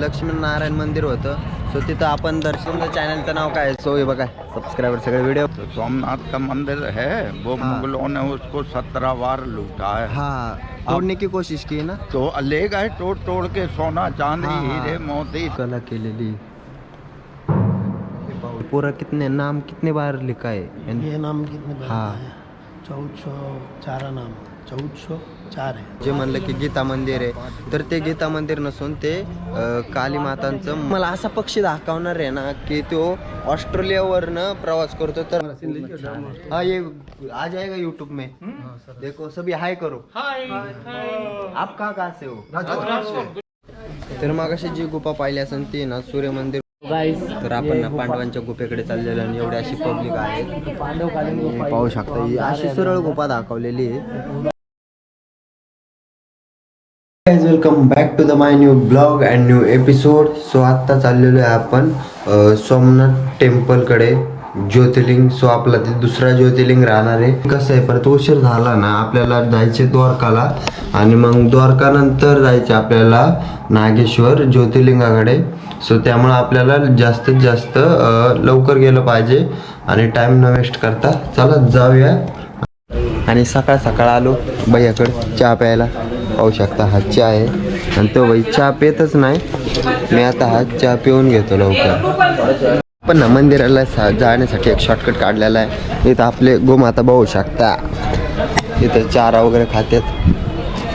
लक्ष्मीनारायण मंदिर होतं. सो तिथं आपण दर्शन चॅनलचं नाव काय? सो हे बघा सबस्क्रायबर सगळे व्हिडिओ तो सोमनाथ का मंदिर है वो हाँ। मुगलों ने उसको सत्रह बार लूटा है हा तोडने की कोशिश की ना? तो ले गए तोड़ तोड़ के सोना चांदी हाँ, हाँ। हीरे मोती. कला केलेली. पूरा कितने नाम कितने बार लिखा है ये नाम कितने बनता हाँ। चौदह सौ चार नाम. चौदह सौ चार है जे म्हणलं की गीता मंदिर आहे. तर ते गीता मंदिर नसून ते अं, काली मातांचं मला असा पक्षी दाखवणार आहे ना की तो ऑस्ट्रेलियावरनं प्रवास करतो तर हा ये आ जाएगा यूट्यूब में? देखो सभी हाय करो. आप कहाँ कहाँ से हो? तर मग अशी जी गुफा पाहिली असेल ती ना सूर्य मंदिर. तर आपण ना पांडवांच्या गुफेकडे चाललेलो आणि एवढी अशी पब्लिक आहे. पाहू शकता ही अशी सरळ गुफा दाखवलेली आहे. Guys welcome back to the my new blog and new episode so आत्ता चाललेलो आहे आपण सोमनाथ टेम्पलकडे ज्योतिर्लिंग. सो आपला ते दुसरा ज्योतिर्लिंग राहणार आहे. कसं आहे परत उशीर झाला ना आपल्याला जायचे द्वारकाला. आणि मग द्वारकानंतर जायचे आपल्याला नागेश्वर ज्योतिर्लिंगाकडे. सो त्यामुळे आपल्याला जास्तीत जास्त लवकर गेलं पाहिजे. आणि टाईम न वेस्ट करता चला जाऊया. आणि सकाळ सकाळ आलो भैयाकडे चहा प्यायला. पाहू शकता. हा चहा आहे. आणि तो बाई चहा पितच नाही. मी आता हा चहा पिऊन घेतो लवकर. पण ना मंदिराला सा- जाण्यासाठी एक शॉर्टकट काढलेला आहे. इथं आपले गोमाता पाहू शकता. इथं चारा वगैरे खात्यात.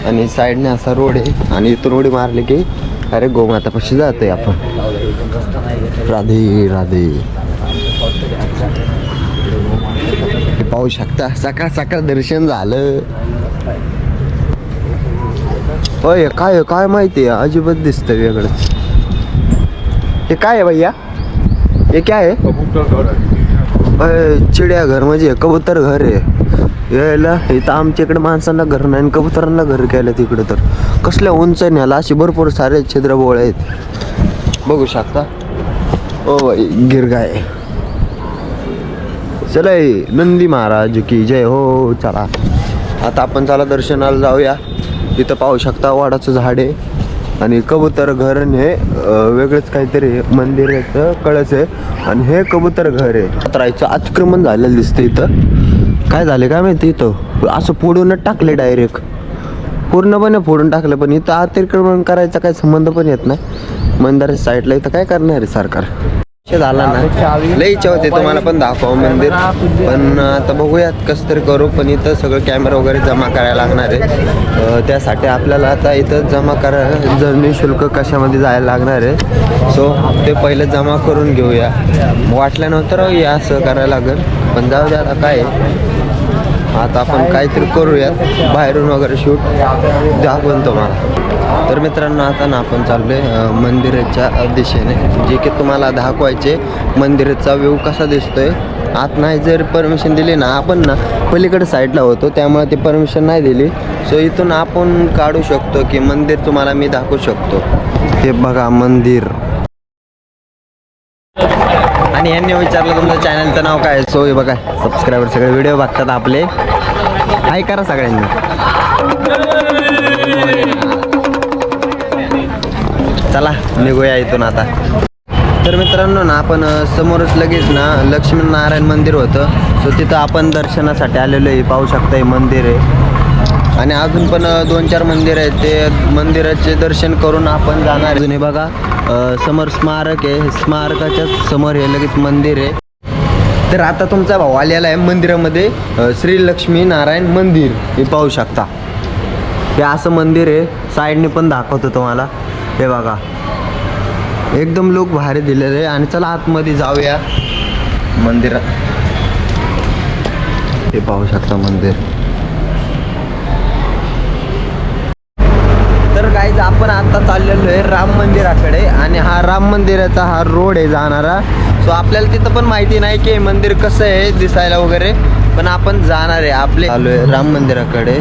आणि साईडने असा रोड आहे. आणि इथं रोड मारले की अरे गोमातापाशी जातोय आपण. राधे राधे. पाहू शकता. सकाळ सकाळ दर्शन झालं. होय काय काय माहिती आहे? अजिबात दिसतं वेगळं. हे काय आहे भैया? हे काय आहे? अय, चिड्याघर म्हणजे कबूतर घर आहे. यायला इथं आमच्या इकडे माणसांना घर नाही आणि कबुतरांना घर केलं तिकडे तर. कसल्या उंच न्याला असे भरपूर सारे छिद्रबोळ आहेत. बघू शकता? ओ भाई गिरगाय. चला नंदी महाराज की जय हो चला. आता आपण चला दर्शनाला जाऊया. इथं पाहू शकता वाडाचं झाड आहे. आणि कबूतर घर हे वेगळंच काहीतरी आहे. मंदिराचं कळस आहे. आणि हे कबूतर घर आहे. राहायचं अतिक्रमण झालेलं दिसतं इथं. काय झालं काय माहिती इथं? असं फोडूनच टाकले डायरेक्ट पूर्णपणे फोडून टाकलं पण इथं अतिक्रमण करायचा काही संबंध पण येत नाही. मंदिराच्या साईडला इथं काय करणार आहे सरकार? झाला ना. लई इच्छा होते तुम्हाला पण दाखवा मंदिर. पण आता बघूयात कसं तरी करू पण इथं सगळं कॅमेरा वगैरे जमा करायला लागणार आहे. त्यासाठी आपल्याला आता इथं जमा करा जमीन शुल्क कशामध्ये जायला लागणार आहे. सो ते पहिले जमा करून घेऊया. वाटल्यानंतर या असं करायला लागेल पण जाऊ द्या आता काय आता आपण काहीतरी करूयात. बाहेरून वगैरे शूट दाखवून तुम्हाला. तर मित्रांनो आता ना आपण चाललो आहे मंदिराच्या दिशेने. जे की तुम्हाला दाखवायचे मंदिराचा व्यू कसा दिसतोय आत नाही जर परमिशन दिली ना आपण ना पलीकडे साईडला होतो त्यामुळे ती परमिशन नाही दिली. सो इथून आपण काढू शकतो की मंदिर तुम्हाला मी दाखवू शकतो. हे बघा मंदिर. आणि यांनी विचारलं तुमचं चॅनलचं नाव काय? सो हे बघा सबस्क्रायबर सगळे व्हिडिओ बघतात आपले. काय करा सगळ्यांनी. चला निघूया इथून आता. तर मित्रांनो ना आपण समोरच लगेच ना लक्ष्मीनारायण मंदिर होतं. सो तिथं आपण दर्शनासाठी आलेलो आहे. पाहू शकता हे मंदिर आहे. आणि अजून पण दोन चार मंदिर आहेत. ते मंदिराचे दर्शन करून आपण जाणार अजून हे बघा समोर स्मारक आहे. स्मारकाच्या समोर हे लगेच मंदिर आहे. तर आता तुमचा भाऊ आलेला आहे मंदिरामध्ये श्री लक्ष्मी नारायण मंदिर. हे पाहू शकता. हे असं मंदिर आहे. साईडने पण दाखवतो तुम्हाला. हे बघा. एकदम लोक भारी दिलेले आहे. आणि चला आतमध्ये जाऊया. मंदिरात हे पाहू शकता मंदिर. तर गाईज आपण आता चाललेलो आहे राम मंदिराकडे. आणि हा राम मंदिराचा हा रोड आहे जाणारा. सो आपल्याला तिथं पण माहिती नाही की हे मंदिर कसं आहे दिसायला वगैरे. पण आपण जाणार आहे. आपले चालू आहे राम मंदिराकडे.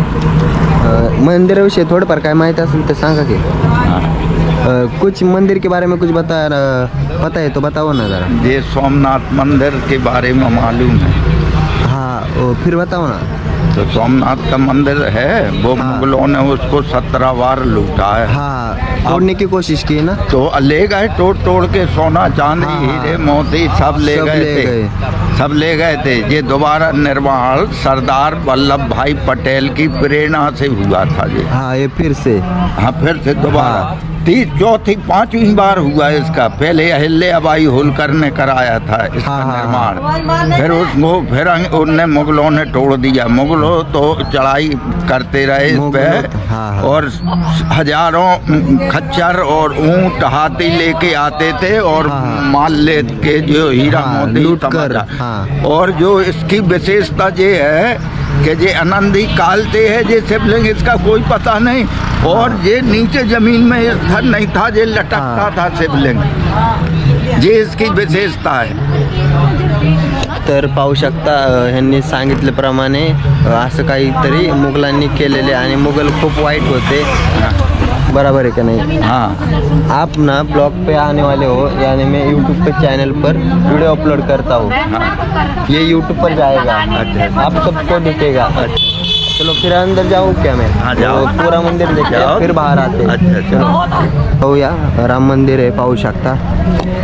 मंदिराविषयी थोडंफार काय माहिती असेल तर सांगा की. कुछ मंदिर के बारे में कुछ बता पता है तो बताओ ना जरा। ये सोमनाथ मंदिर के बारे में मालूम है। हाँ ओ, फिर बताओ ना। तो सोमनाथ का मंदिर है वो हाँ। मुगलों ने उसको सत्रह बार लूटा है। हाँ तोड़ने की कोशिश की ना। तो ले गए तोड़ तोड़ के सोना चांदी हाँ, हाँ। हीरे मोती सब ले सब गए ले थे। गए। सब ले गए थे। ये दोबारा निर्माण सरदार वल्लभ भाई पटेल की प्रेरणा से हुआ था ये। हाँ ये फिर से। हाँ फिर से दोबारा। हाँ। तीस चौथी पांचवी बार हुआ है इसका पहले अहिल्याबाई होलकर ने कराया था इसका हाँ, हाँ, निर्माण फिर उसको फिर अं- उनने मुगलों ने तोड़ दिया मुगलों तो चढ़ाई करते रहे इस पे तो- हाँ, हाँ। और हज़ारों खच्चर और ऊँट हाथी लेके आते थे और हाँ। माल लेके जो हीरा हाँ, मोती। हाँ। और जो इसकी विशेषता ये है कि जे आनंद ही कालते है जे शिवलिंग इसका कोई पता नहीं। और ये नीचे जमीन में स्थिर नहीं था ये लटकता। था शिवलिंग ये इसकी विशेषता है। तर पाहू शकता ह्यांनी सांगितल्याप्रमाणे असं काहीतरी मुघलांनी केलेले आणि मुघल खूप वाईट होते. बराबर है क्या नहीं? हाँ. आप ना ब्लॉग पे आने वाले हो यानी मैं यूट्यूब पे चैनल पर वीडियो अपलोड करता हूँ। ये यूट्यूब पर जाएगा। आप सबको दिखेगा। चलो फिर अंदर जाऊँ क्या मैं? हाँ, जाओ। पूरा मंदिर देखे। फिर बाहर आते अच्छा, चलो। पाहूया राम मंदिर आहे पाहू शकता।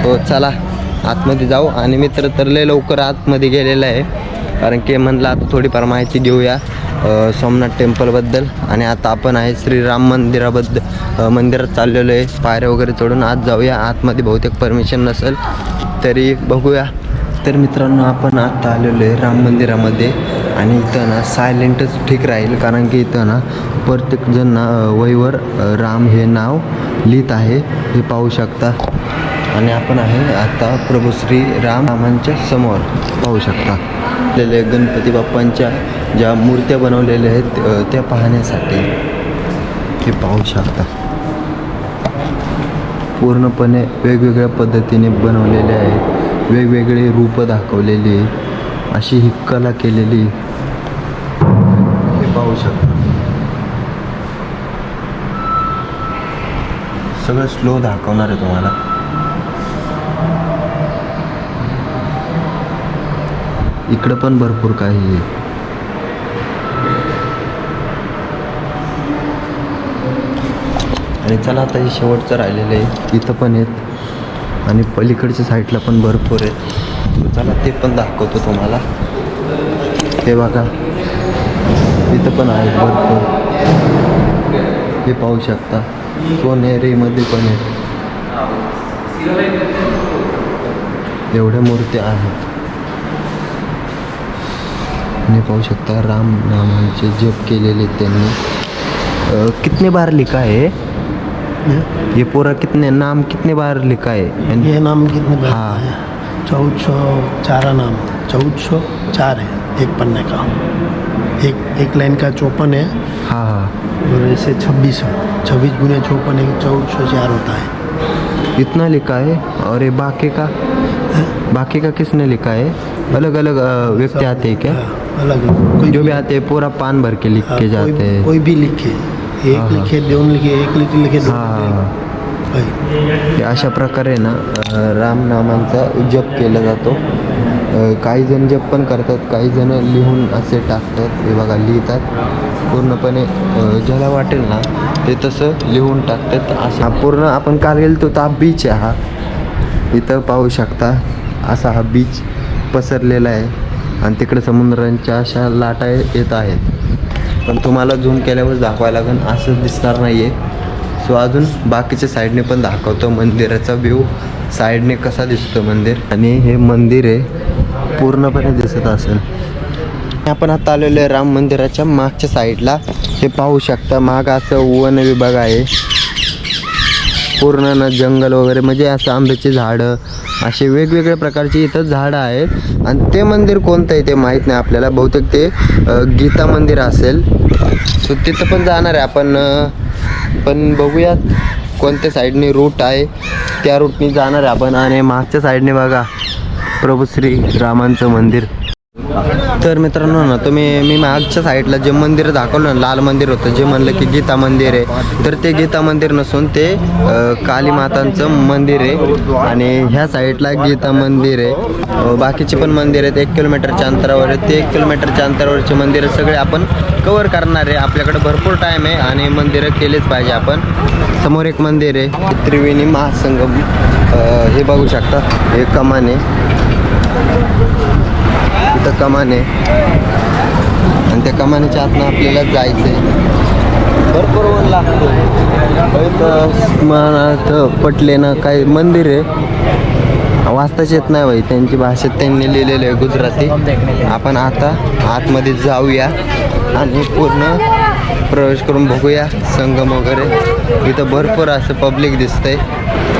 तो चला आतमध्ये जाऊ. आणि मित्र तर लय लवकर आतमध्ये गेलेला आहे. कारण की म्हणलं आता थोडीफार माहिती घेऊया. सोमनाथ टेम्पलबद्दल. आणि आता आपण आहे श्रीराम मंदिराबद्दल मंदिरात चाललेलो आहे. पायऱ्या वगैरे चढून आत जाऊया. आतमध्ये बहुतेक परमिशन नसेल तरी बघूया. तर मित्रांनो आपण आत्ता आलेलो आहे राम मंदिरामध्ये. आणि इथं ना सायलेंटच ठीक राहील. कारण की इथं ना प्रत्येकजण ना वहीवर राम हे नाव लिहित आहे. हे पाहू शकता. आणि आपण आहे आता प्रभू श्री राम रामांच्या समोर पाहू शकता. आपल्याला गणपती बाप्पांच्या ज्या मूर्त्या बनवलेल्या आहेत त्या पाहण्यासाठी हे पाहू शकता. पूर्णपणे वेगवेगळ्या पद्धतीने बनवलेले आहेत वेगवेगळे रूप दाखवलेली अशी ही कला केलेली हे पाहू शकता. सगळं स्लो दाखवणार आहे तुम्हाला. इकडं पण भरपूर काही आहे. आणि चला आता हे शेवटचं राहिलेलं आहे. इथं पण आहेत. आणि पलीकडच्या साईडला पण भरपूर आहेत. चला ते पण दाखवतो तुम्हाला. हे बघा. इथं पण आहेत भरपूर. हे पाहू शकता. सोनेरीमध्ये पण आहेत. एवढ्या मूर्त्या आहेत. आणि पाहू शकता राम नामांचे जप केलेले त्यांनी. कितने बार लिखा है? ये पूरा कितने नाम कितने बार लिखा है? ये नाम कितने बार हाँ। चौदह सौ चारा नाम। चौदह सौ चार है एक पन्ने का। एक एक लाइन का चौपन है। हाँ हाँ। और ऐसे छब्बीस है। छब्बीस गुने चौपन है चौदह सौ चार होता है। इतना लिखा है? और ये बाकी का? बाकी का किसने लिखा है? अलग अलग व्यक्ति आते हैं क्या? हाँ, अलग कोई जो भी आते हैं पूरा पान भर के लिख हाँ, के जाते हैं। कोई भी लिखे। एक। लिखे दोन लिखे एक लिखे लिखे हाँ अशा प्रकारे ना रामनामांचा जप केला जातो. काही जण जप पण करतात काही जण लिहून असे टाकतात हे बघा लिहितात. पूर्णपणे ज्याला वाटेल ना ते तसं लिहून टाकतात. असा हा पूर्ण आपण काल गेलो तो हा बीच आहे हा. इथं पाहू शकता असा हा बीच पसरलेला आहे. आणि तिकडे समुद्रांच्या अशा लाटा येत आहेत. पण तुम्हाला झूम केल्यावर दाखवायला लागेल असं दिसणार नाही आहे सो अजून बाकीच्या साईडने पण दाखवतो मंदिराचा व्ह्यू साईडने कसा दिसतो मंदिर? आणि हे मंदिर आहे पूर्णपणे दिसत असेल. आपण आता आलेलो आहे राम मंदिराच्या मागच्या साईडला. हे पाहू शकता माग असं वन विभाग आहे. पूर्ण ना जंगल वगैरे म्हणजे असं आंब्याची झाडं असे वेगवेगळ्या प्रकारची इथं झाडं आहेत. आणि ते मंदिर कोणतं आहे ते माहीत नाही आपल्याला. बहुतेक ते गीता मंदिर असेल. सो तिथं पण जाणार आहे आपण पण बघूयात कोणत्या साईडने रूट आहे. त्या रूटनी जाणार आहे आपण. आणि मागच्या साईडने बघा प्रभू श्री रामांचं मंदिर. तर मित्रांनो ना तुम्ही मी मागच्या साईडला जे मंदिर दाखवलं ना लाल मंदिर होतं जे म्हणलं की गीता मंदिर आहे. तर ते गीता मंदिर नसून ते काली मातांचं मंदिर आहे. आणि ह्या साईडला गीता मंदिर आहे. बाकीचे पण मंदिर आहेत एक किलोमीटरच्या अंतरावर आहे ते एक किलोमीटरच्या अंतरावरचे मंदिर सगळे आपण कवर करणार आहे. आपल्याकडे भरपूर टाईम आहे आणि मंदिरं केलेच पाहिजे आपण. समोर एक मंदिर आहे त्रिवेणी महासंगम. हे बघू शकता हे कमान आहे. इथं कमान. आहे आणि त्या कमानीच्या आतनं आपल्याला जायचं आहे भरपूर वन लागतो. इथं पटले ना काही मंदिर आहे. वाचताच येत नाही भाई त्यांची भाषेत त्यांनी लिहिलेलं आहे गुजराती. आपण आता आतमध्ये जाऊया आणि पूर्ण प्रवेश करून बघूया संगम वगैरे. इथं भरपूर असं पब्लिक दिसतंय.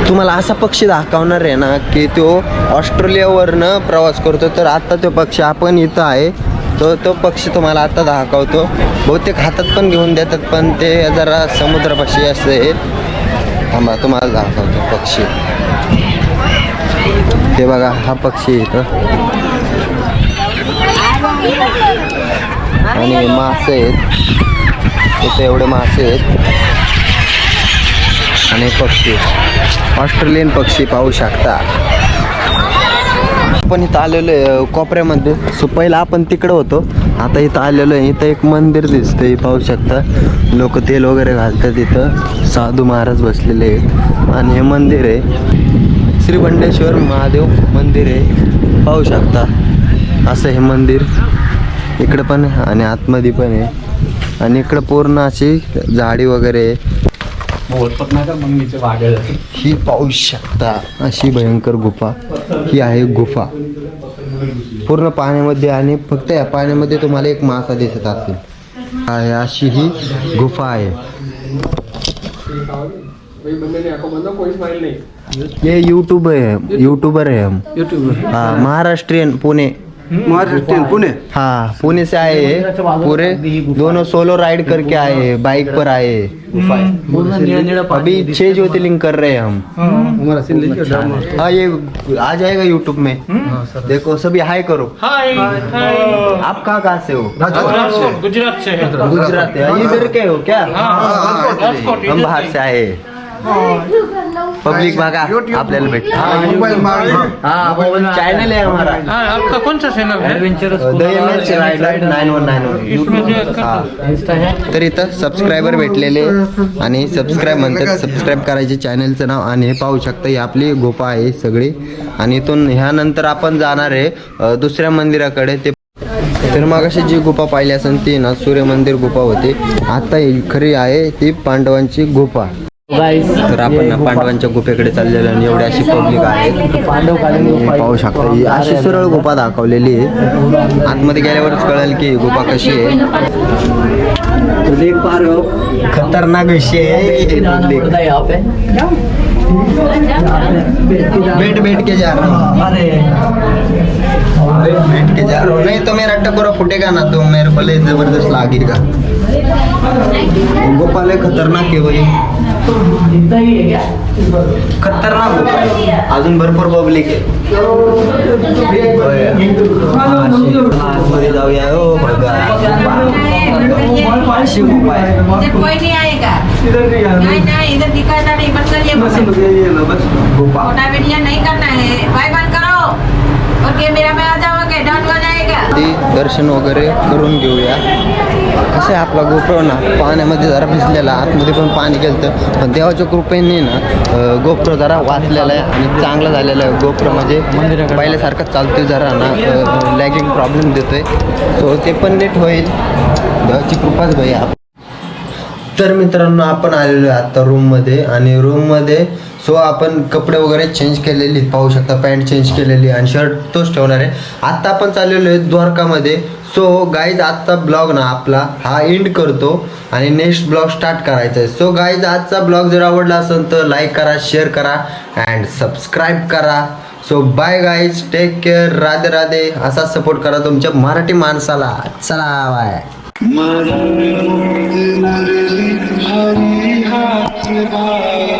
तुम्हाला असा पक्षी दाखवणार आहे ना की तो ऑस्ट्रेलियावरनं प्रवास करतो तर आत्ता तो पक्षी आपण इथं आहे. तो तो पक्षी तुम्हाला आत्ता दाखवतो. बहुतेक हातात पण घेऊन देतात पण ते जरा समुद्र पक्षी असते. थांबा तुम्हाला दाखवतो पक्षी. ते बघा हा पक्षी इथं. आणि मासे आहेत. इथे एवढे मासे आहेत. आणि पक्षी. ऑस्ट्रेलियन पक्षी पाहू शकता. आपण इथं आलेलो आहे कोपऱ्यामध्ये. सो पहिला आपण तिकडं होतो. आता इथं आलेलो आहे. इथं एक मंदिर दिसतंय पाहू शकता. लोक तेल वगैरे घालतात इथं. साधू महाराज बसलेले आहेत. आणि हे मंदिर आहे. श्री बंडेश्वर महादेव मंदिर आहे. पाहू शकता. असं हे मंदिर. इकडं पण आहे आणि आतमध्ये पण आहे. आणि इकडं पूर्ण अशी झाडी वगैरे आहे. ही पाहू शकता अशी भयंकर गुफा. ही आहे गुफा. पूर्ण पाण्यामध्ये आणि फक्त या पाण्यामध्ये तुम्हाला एक मासा दिसत असेल. आहे अशी ही गुफा आहे. ये यूट्यूब है यूट्यूबर है हम यूट्यूबर हाँ महाराष्ट्रियन पुणे. महाराष्ट्र पुणे. हाँ पुणे से आए हैं पूरे दोनों सोलो राइड करके आए हैं बाइक पर आए हैं। अभी छह ज्योतिर्लिंग कर रहे हैं हम। हाँ। ये आ जाएगा यूट्यूब में। देखो सभी हाय करो। हाय आप कहाँ कहाँ से हो? गुजरात से गुजरात है है इधर के हो क्या? हाँ, हम बाहर से से आए हैं। पब्लिक भागा आपल्याला भेट चॅनल है हमारा हाँ आपका कौन सा चैनल है. दयमेच रायडर नाईन वन नाईन इसमें जो वन कर तर इथं सबस्क्रायबर भेटलेले आणि सबस्क्राईब म्हणतात सबस्क्राईब करायचे चॅनलचं नाव आणि हे पाहू शकता ही आपली गुफा आहे सगळी. आणि इथून ह्यानंतर आपण जाणार आहे अ, दुसऱ्या मंदिराकडे. ते तर मग अशी जी गुफा पाहिली असेल ती ना सूर्य मंदिर गुफा होती. आता ही खरी आहे ती पांडवांची गुफा. तर आपण ना पांडवांच्या गुफेकडे चाललेलो आणि एवढी अशी पब्लिक आहे. पाहू शकता ही अशी सरळ गुफा दाखवलेली आहे. आतमध्ये गेल्यावरच कळेल की ही गुफा कशी आहे. हो. खतरनाक विषय है. बैठ बैठ के जा रहा हूँ. बैठ के जा रहा हूँ. नहीं तो मेरा टकोरा फूटेगा ना तो मेरे को जबरदस्त लागेगा गोपाल है खतरनाक आहे भाई खतरनाक. अजून भरपूर पब्लिक आहे. जाऊया. हो बघा अशी ते दर्शन वगैरे करून घेऊया. कसं आहे आपला गोप्रो ना पाण्यामध्ये जरा भिजलेला आतमध्ये पण पाणी गेलं पण देवाच्या कृपेने ना गोप्रो जरा वाचलेला आहे आणि चांगला झालेला आहे. गोप्रो म्हणजे पहिल्यासारखं चालतोय जरा ना लॅगिंग प्रॉब्लेम देतोय. सो ते पण नीट होईल. देवाची कृपाच भाई आप तर मित्रांनो आपण आलेलो आहे आता रूममध्ये आणि रूममध्ये सो आपण कपडे वगैरे चेंज केलेली पाहू शकता पॅन्ट चेंज केलेली आणि शर्ट तोच ठेवणार आहे. आत्ता आपण चाललेलो आहे द्वारकामध्ये. सो गाईज आजचा ब्लॉग ना आपला हा एंड करतो आणि नेक्स्ट ब्लॉग स्टार्ट करायचा आहे. सो गाईज आजचा ब्लॉग जर आवडला असेल तर लाईक करा शेअर करा अँड सबस्क्राईब करा. So bye guys take care Radhe Radhe. असा सपोर्ट करा तुमच्या मराठी माणसाला. चला बाय हरी